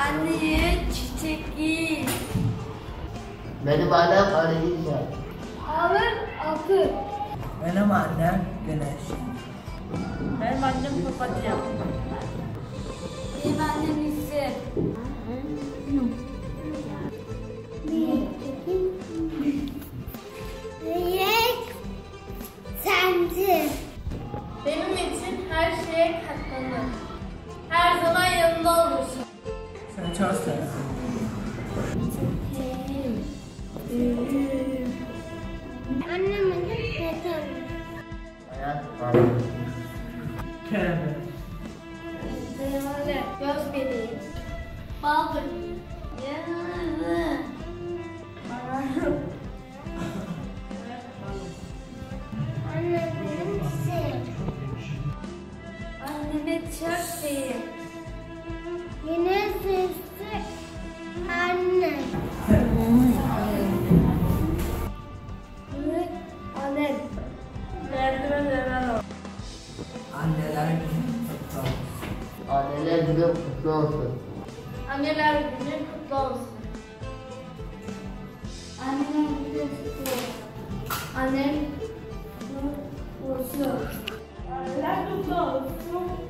Anneye çiçek giy. Benim annem Aleyhisselam. Alır altı. Benim annem Güneş. Benim annem papatya. Benim annem ise. Büyük sensin. Benim için her şeye katlanır. Her zaman yanında olursun. Seviyorum. Annemin Peter. Hayat var. Kerem. Devale. Göz bebeği. Baldır. Yanı. Annemin sil. Anneme çok Anneler günü kutlu olsun. Anneler günü kutlu olsun. Anneler günü kutlu olsun. Annem kutlu olsun. Anneler kutlu olsun.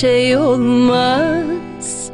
şey olmaz